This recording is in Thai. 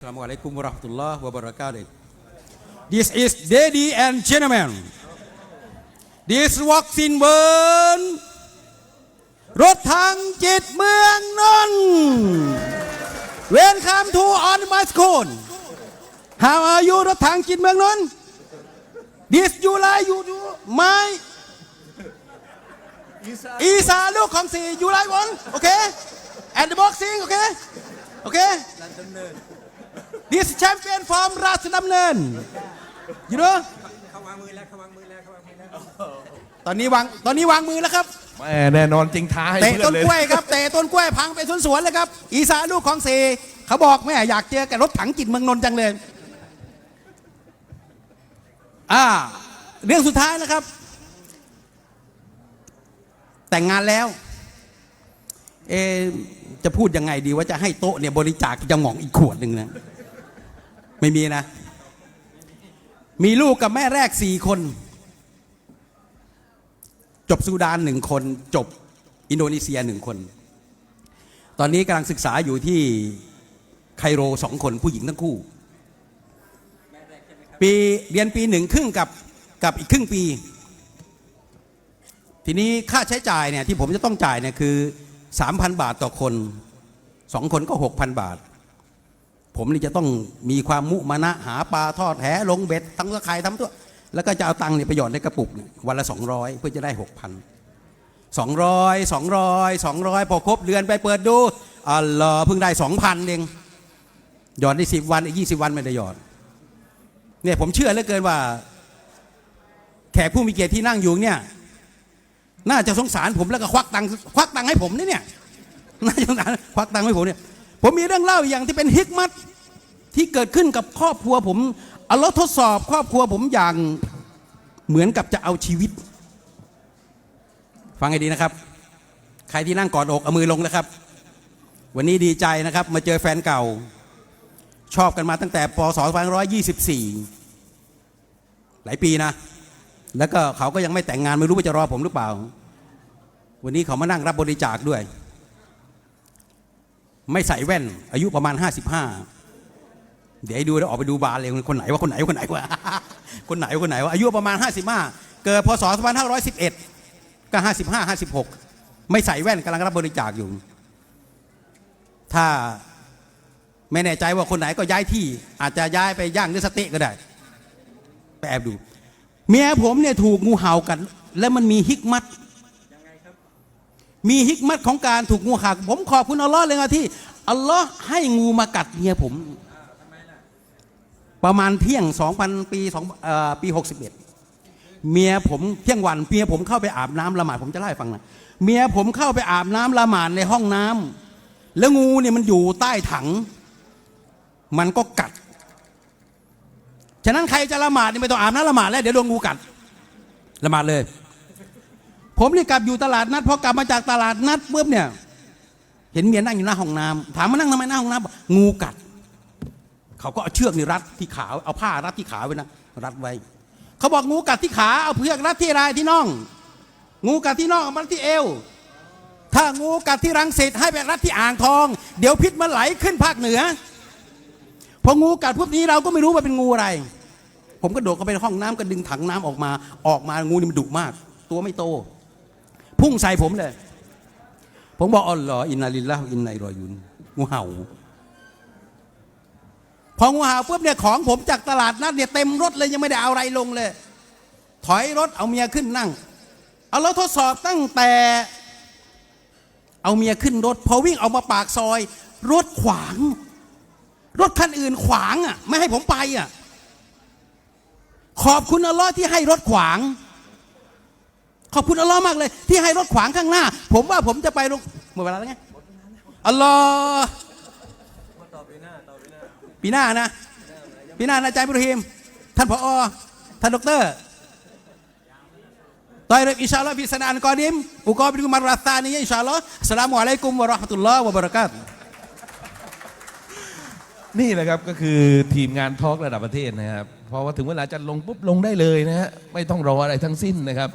Assalamualaikum warahmatullahi wabarakatuh. This is ladies and gentlemen. This vaccine burn รถทางจิตเมืองนนท์เวนคัมทูออนมาสโคน How are you รถทางจิตเมืองนนท์ This July you do my อีสานลูกของสี่ July 1 okay and the boxing okay okay This champion from ราชดำเนิน you know ตอนนี้วางตอนนี้วางมือแล้วครับแม่แน่นอนจริงท้าให้เตะเพื่อต้นนเลยกล้วยครับเตะต้นกล้วยพังไปสวนๆเลยครับ อีสานลูกของเสเขาบอกแม่อยากเจอกับรถถังจิตเมืองนนท์จังเลย อ่า เรื่องสุดท้ายนะครับ แต่งงานแล้ว เอะจะพูดยังไงดีว่าจะให้โต๊ะเนี่ยบริจาคจะหม่องอีกขวดหนึ่งนะ ไม่มีนะ มีลูกกับแม่แรกสี่คน จบซูดานหนึ่งคน จบอินโดนีเซียหนึ่งคน ตอนนี้กำลังศึกษาอยู่ที่ไคโรสองคนผู้หญิงทั้งคู่ ปีเรียนปีหนึ่งครึ่งกับกับอีกครึ่งปี ทีนี้ค่าใช้จ่ายเนี่ยที่ผมจะต้องจ่ายเนี่ยคือ 3,000 บาทต่อคนสองคนก็ 6,000 บาท ผมนี่จะต้องมีความมุมานะหาปลาทอดแหลงเบ็ดทั้งตะไคร้ทั้งตัว แล้วก็จะเอาตังค์เนี่ยไปหย่อดในกระปุกวันละ 200 เพื่อจะได้ 6,000 200 200 200 พอครบเดือนไปเปิดดูอ๋อเหรอเพิ่งได้ 2,000เองหย่อดได้ 10 วันอีก20 วันไม่ได้หย่อดเนี่ยผมเชื่อเหลือเกินว่า แขกผู้มีเกียรติที่นั่งอยู่เนี่ยน่าจะสงสารผมแล้วก็ควักตังค์ควักตังค์ให้ผมนี่เนี่ยน่าจะสงสารควักตังค์ให้ผมเนี่ย ผมมีเรื่องเล่าอย่างที่เป็นฮิกมัตที่เกิดขึ้นกับครอบครัวผมเอาลทดสอบครอบครัวผมอย่างเหมือนกับจะเอาชีวิต ฟังให้ดีนะครับ ใครที่นั่งกอดอกเอามือลงนะครับ วันนี้ดีใจนะครับ มาเจอแฟนเก่า ชอบกันมาตั้งแต่ปศ2524 หลายปีนะ แล้วก็เขาก็ยังไม่แต่งงานไม่รู้ว่าจะรอผมหรือเปล่า วันนี้เขามานั่งรับบริจาคด้วย ไม่ใส่แว่น อายุประมาณ 55 เดี๋ยวให้ดูแล้วออกไปดูบาร์เลยคนไหนว่าคนไหนคนไหนวะคนไหนคนไหนวะอายุประมาณ 55 เกิดพศ2511 ก็ 55 56 ไม่ใส่แว่นกำลังรับบริจาคอยู่ ถ้าไม่แน่ใจว่าคนไหนก็ย้ายที่ อาจจะย้ายไปย่างเนื้อสเต๊ะก็ได้ไปแอบดู เมียผมเนี่ยถูกงูเห่ากัดแล้วมันมีฮิกมัต มีฮิกมัตของการถูกงูเห่าผมขอบคุณอัลลอฮ์เลยนะที่อัลลอฮ์ให้งูมากัดเมียผม ประมาณเที่ยง2,000ปี2เอ่อปี61เอ็ดเมียผมเที่ยงวันเมียผมเข้าไปอาบน้ำละหมาดผมจะเล่าให้ฟังนะเมียผมเข้าไปอาบน้ำละหมาดในห้องน้ำแล้วงูเนี่ยมันอยู่ใต้ถัง มันก็กัด ฉะนั้นใครจะละหมาดนี่ไม่ต้องอาบน้ำละหมาดแล้วเดี๋ยวโดนงูกัดละหมาดเลย ผมนี่กลับอยู่ตลาดนัดพอกลับมาจากตลาดนัดปุ๊บเนี่ย เห็นเมียนั่งอยู่หน้าห้องน้ำถามมานั่งทำไมหน้าห้องน้ำงูกัด เขาก็เอาเชือกนี่รัดที่ขาเอาผ้ารัดที่ขาไว้นะรัดไว้ เขาบอกงูกัดที่ขาเอาเชือกรัดที่อะไรที่น่อง งูกัดที่น่องเอามารัดที่เอว ถ้างูกัดที่รังสิตให้ไปรัดที่อ่างทอง เดี๋ยวพิษมันไหลขึ้นภาคเหนือพองูกัดพวกนี้เราก็ไม่รู้ว่าเป็นงูอะไร ผมก็โดดเข้าไปในห้องน้ำก็ดึงถังน้ำออกมา ออกมางูนี่มันดุมาก ตัวไม่โต พุ่งใส่ผมเลย ผมบอกอ๋อเหรออินนาลิลละอินไนรอยุนงูเห่าพองูเห่าปุ๊บเนี่ยของผมจากตลาดนัดเนี่ยเต็มรถเลยยังไม่ได้เอาอะไรลงเลย ถอยรถเอาเมียขึ้นนั่ง เอารถทดสอบตั้งแต่ เอาเมียขึ้นรถ พอวิ่งออกมาปากซอย รถขวาง รถคันอื่นขวางอะ ไม่ให้ผมไปอะขอบคุณอัลลอฮ์ที่ให้รถขวาง ขอบคุณอัลลอฮ์มากเลย ที่ให้รถขวางข้างหน้า ผมว่าผมจะไปลงหมดเวลาแล้วไงอัลลอฮ์ปีหน้านะปีหน้านะอาจารย์อิบราฮิมท่านผอท่านดอกเตอรตอยเรกอินชาอัลลอฮ์พิสนานกอดิมอุกอบิดุมารรัตตานีอินชาอัลลอฮ์อัสลามุอะลัยกุมวะราะห์มะตุลลอฮ์วะบะเราะกาตุฮ์นี่แหละครับก็คือทีมงานทอล์กระดับประเทศนะครับพอว่าถึงเวลาจะลงปุ๊บลงได้เลยนะฮะไม่ต้องรออะไรทั้งสิ้นนะครับ